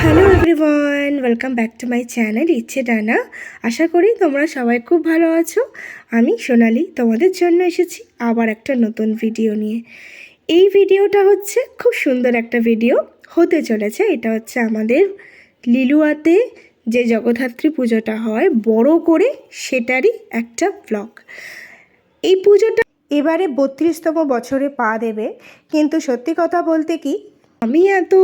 Hello everyone welcome back to my channel Ichhe Dana Asha করি তোমরা সবাই খুব ভালো আছো। আমি সোনালি, তোমাদের জন্য এসেছি আবার একটা নতুন ভিডিও নিয়ে। এই ভিডিওটা হচ্ছে খুব সুন্দর একটা ভিডিও হতে চলেছে। এটা হচ্ছে আমাদের লিলুয়াতে যে জগদ্ধাত্রী পুজোটা হয়, বড় করে সেটারই একটা ব্লগ এই পুজোটা এবারে বত্রিশতম বছরে পা দেবে। কিন্তু সত্যি কথা বলতে কি, আমি এত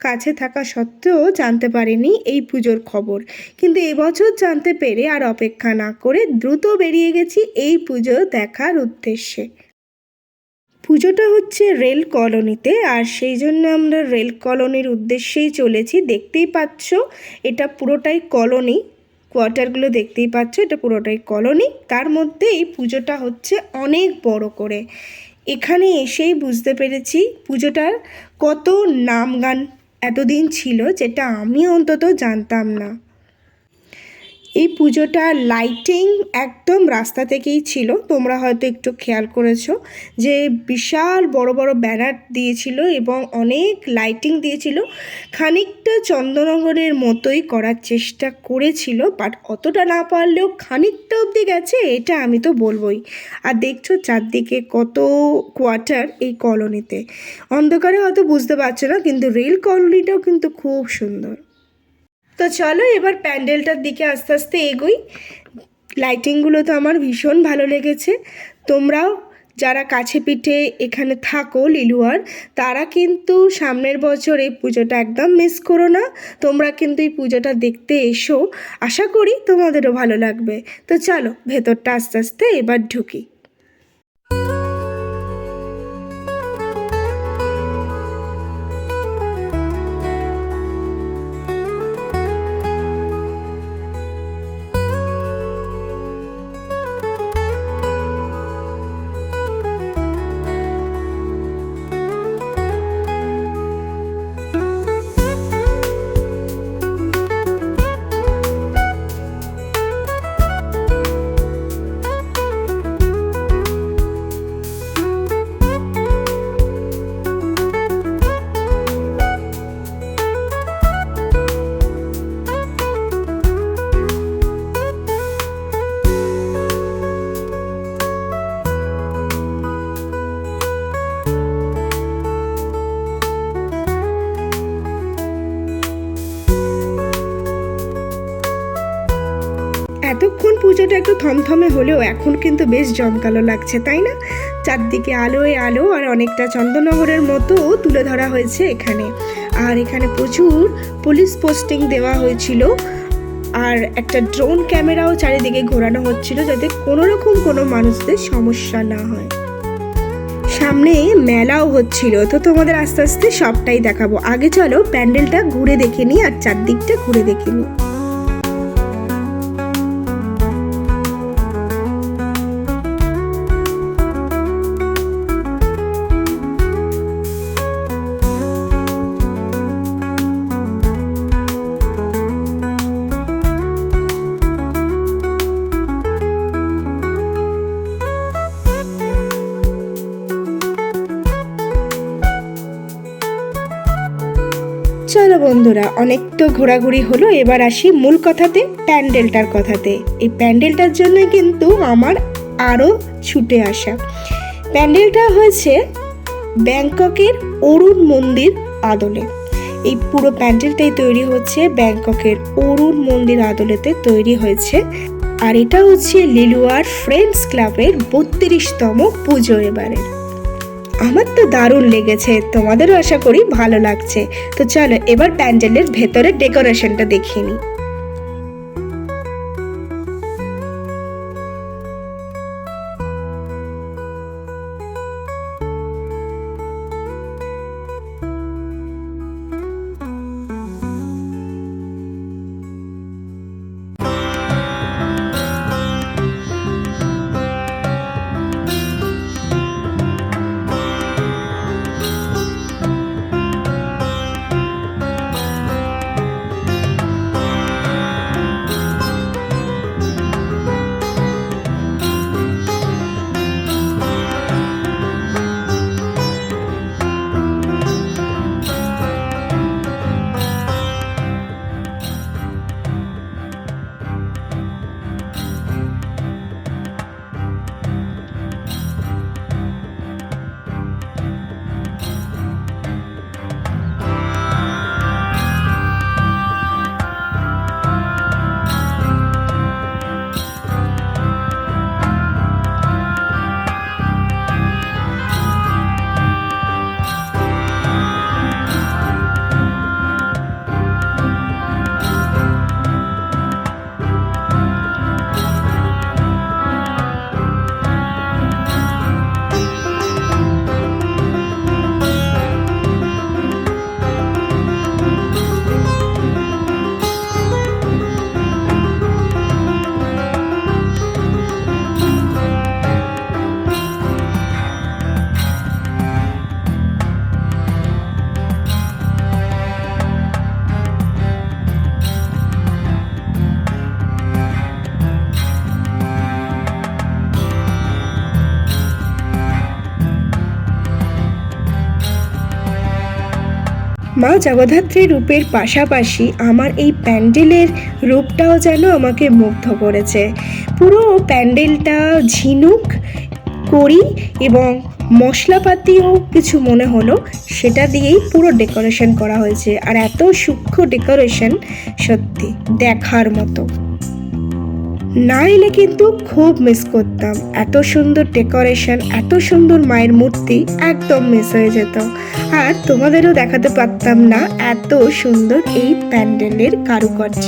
কাছে থাকা সত্ত্বেও জানতে পারিনি এই পুজোর খবর। কিন্তু এবছর জানতে পেরে আর অপেক্ষা না করে দ্রুত বেরিয়ে গেছি এই পুজো দেখার উদ্দেশ্যে। পুজোটা হচ্ছে রেল কলোনিতে আর সেই জন্য আমরা রেল কলোনির উদ্দেশ্যেই চলেছি। দেখতেই পাচ্ছ, এটা পুরোটাই কলোনি। কোয়ার্টারগুলো দেখতেই পাচ্ছ, এটা পুরোটাই কলোনি তার মধ্যে এই পুজোটা হচ্ছে অনেক বড় করে। এখানে এসেই বুঝতে পেরেছি পুজোটার কত নাম গান এতদিন ছিল, যেটা আমি অন্তত জানতাম না। এই পুজোটা লাইটিং একদম রাস্তা থেকেই ছিল। তোমরা হয়তো একটু খেয়াল করেছ যে বিশাল বড় বড় ব্যানার দিয়েছিল এবং অনেক লাইটিং দিয়েছিল। খানিকটা চন্দ্রনগরের মতোই করার চেষ্টা করেছিল বাট অতটা না পারলেও খানিকটা অবধি গেছে, এটা আমি তো বলবোই। আর দেখছ চারদিকে কত কোয়ার্টার এই কলোনিতে। অন্ধকারে হয়তো বুঝতে পারছ না, কিন্তু রেল কলোনিটাও কিন্তু খুব সুন্দর। তো চলো এবার প্যান্ডেলটার দিকে আস্তে আস্তে এগোই। লাইটিংগুলো তো আমার ভীষণ ভালো লেগেছে। তোমরাও যারা কাছে পিঠে এখানে থাকো, লিলুয়ার, তারা কিন্তু সামনের বছর এই পুজোটা একদম মিস করো না। তোমরা কিন্তু এই পুজোটা দেখতে এসো। আশা করি তোমাদেরও ভালো লাগবে। তো চলো, ভেতরটা আস্তে আস্তে এবার ঢুকি। থমথমে হলেও এখন কিন্তু বেশ জমকালো লাগছে, তাই না? চারদিকে আলোয় আলো আর অনেকটা চন্দননগরের মতো তুলে ধরা হয়েছে এখানে। আর এখানে প্রচুর পুলিশ পোস্টিং দেওয়া হয়েছিল আর একটা ড্রোন ক্যামেরাও চারিদিকে ঘোরানো হচ্ছিল যাতে কোনো রকম কোনো মানুষদের সমস্যা না হয়। সামনে মেলাও হচ্ছিল, তো তোমাদের আস্তে আস্তে সবটাই দেখাবো। আগে চলো প্যান্ডেলটা ঘুরে দেখে নিই আর চারদিকটা ঘুরে দেখে নিই। চলো বন্ধুরা, অনেক তো ঘোরাঘুরি হলো, এবার আসি মূল কথাতে, প্যান্ডেলটার কথাতে। এই প্যান্ডেলটার জন্য কিন্তু আমার আরও ছুটে আসা। প্যান্ডেলটা হয়েছে ব্যাংককের অরুণ মন্দির আদলে। এই পুরো প্যান্ডেলটাই তৈরি হচ্ছে ব্যাংককের অরুণ মন্দির আদলেতে তৈরি হয়েছে। আর এটা হচ্ছে লিলুয়ার ফ্রেন্ডস ক্লাবের বত্রিশতম পুজো এবারের। আমার তো দারুণ লেগেছে, তোমাদেরও আশা করি ভালো লাগছে। তো চলো, এবার প্যান্ডেলের ভেতরে ডেকোরেশনটা দেখিয়ে নিই। মা জগদ্ধাত্রী রূপের পাশাপাশি আমার এই প্যান্ডেলের রূপটাও যেন আমাকে মুগ্ধ করেছে। পুরো প্যান্ডেলটা ঝিনুক করি এবং মশলাপাতিও কিছু মনে হলো, সেটা দিয়েই পুরো ডেকোরেশন করা হয়েছে। আর এত সূক্ষ্ম ডেকোরেশন, সত্যি, দেখার মতো। না এলে কিন্তু খুব মিস করতাম। এত সুন্দর ডেকোরেশন এত সুন্দর মায়ের মূর্তি একদম মিস হয়ে যেত। আর তোমাদেরও দেখাতে পারতাম না এত সুন্দর এই প্যান্ডেলের কারুকার্য।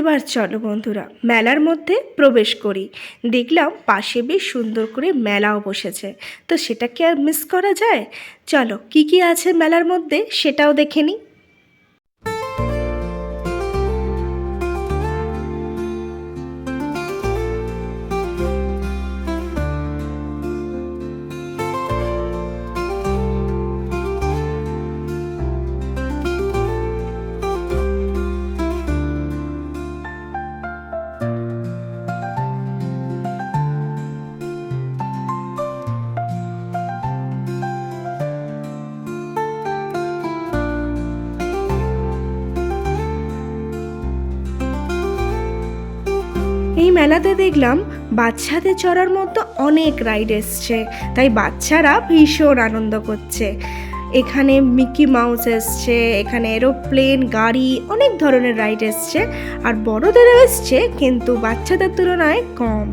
এবার চলো বন্ধুরা, মেলার মধ্যে প্রবেশ করি। দেখলাম পাশে বেশ সুন্দর করে মেলাও বসেছে। তো সেটাকে আর মিস করা যায়? চলো, কি কি আছে মেলার মধ্যে সেটাও দেখে নিই। এই মেলাতে দেখলাম বাচ্চাদের চড়ার মতো অনেক রাইড এসছে। তাই বাচ্চারা ভীষণ আনন্দ করছে। এখানে মিকি মাউস এসছে, এখানে এরোপ্লেন গাড়ি, অনেক ধরনের রাইড এসছে। আর বড়দেরও এসছে, কিন্তু বাচ্চাদের তুলনায় কম।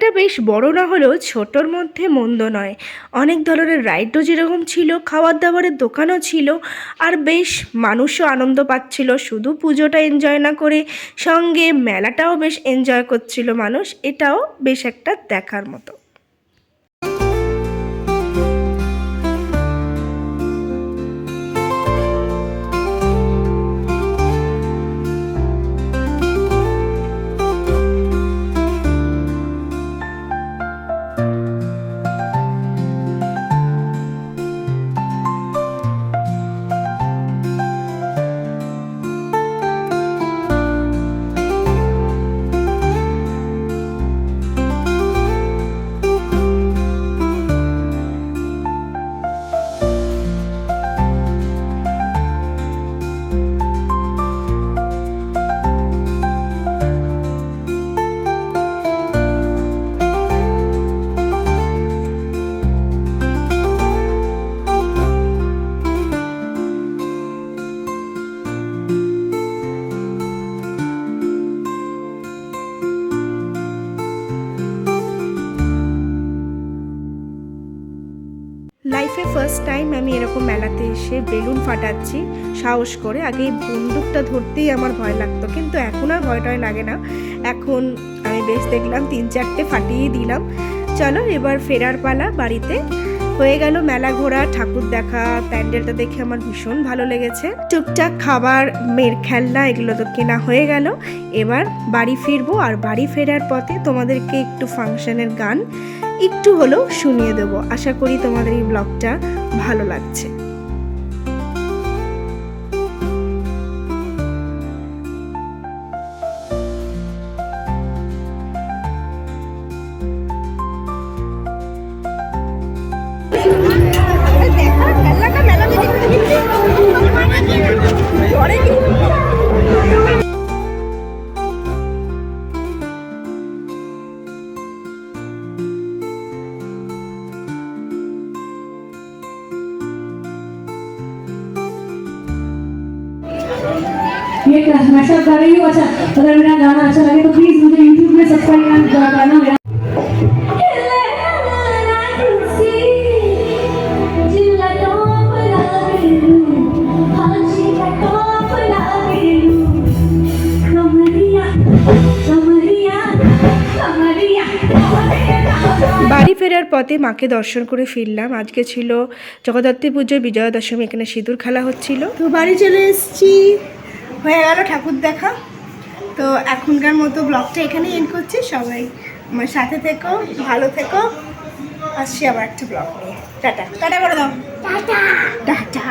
মেলাটা বেশ বড় না হলেও ছোটোর মধ্যে মন্দ নয়। অনেক ধরনের রাইডও যেরকম ছিল খাবার দাবারের দোকানও ছিল, আর বেশ মানুষও আনন্দ পাচ্ছিল। শুধু পুজোটা এনজয় না করে সঙ্গে মেলাটাও বেশ এনজয় করছিল মানুষ। এটাও বেশ একটা দেখার মতো। লাইফে ফার্স্ট টাইম আমি এরকম মেলাতে এসে বেলুন ফাটাচ্ছি, সাহস করে। আগে এই বন্দুকটা ধরতেই আমার ভয় লাগতো, কিন্তু এখন আর ভয় টয় লাগে না। এখন আমি বেশ দেখলাম, তিন চারটে ফাটিয়ে দিলাম। চলো এবার ফেরার পালা বাড়িতে। হয়ে গেল মেলা ঘোরা, ঠাকুর দেখা, প্যান্ডেলটা দেখে আমার ভীষণ ভালো লেগেছে। টুকটাক খাবার, মেয়ের খেলনা, এগুলো তো কেনা হয়ে গেল। এবার বাড়ি ফিরবো, আর বাড়ি ফেরার পথে তোমাদেরকে একটু ফাংশনের গান একটু হলেও শুনিয়ে দেবো। আশা করি তোমাদের এই ব্লগটা ভালো লাগছে। मैशअप कर रही हूँ अच्छा अगर मेरा गाना अच्छा लगे तो प्लीज मुझे यूट्यूब में सब्सक्राइब करना मेरा বাড়ি ফেরার পথে মাকে দর্শন করে ফিরলাম আজকে ছিল জগদ্ধাত্রী পুজো বিজয়া দশমী এখানে সিঁদুর খেলা হচ্ছিল তো বাড়ি চলে এসেছি হয়ে গেল ঠাকুর দেখা। তো এখনকার মতো ব্লগটা এখানেই এন্ড করছি। সবাই আমার সাথে থেকো ভালো থেকো। আসছি আবার একটা ব্লগ নিয়ে। টাটা। টাটা করে দাও। টাটা। টাটা।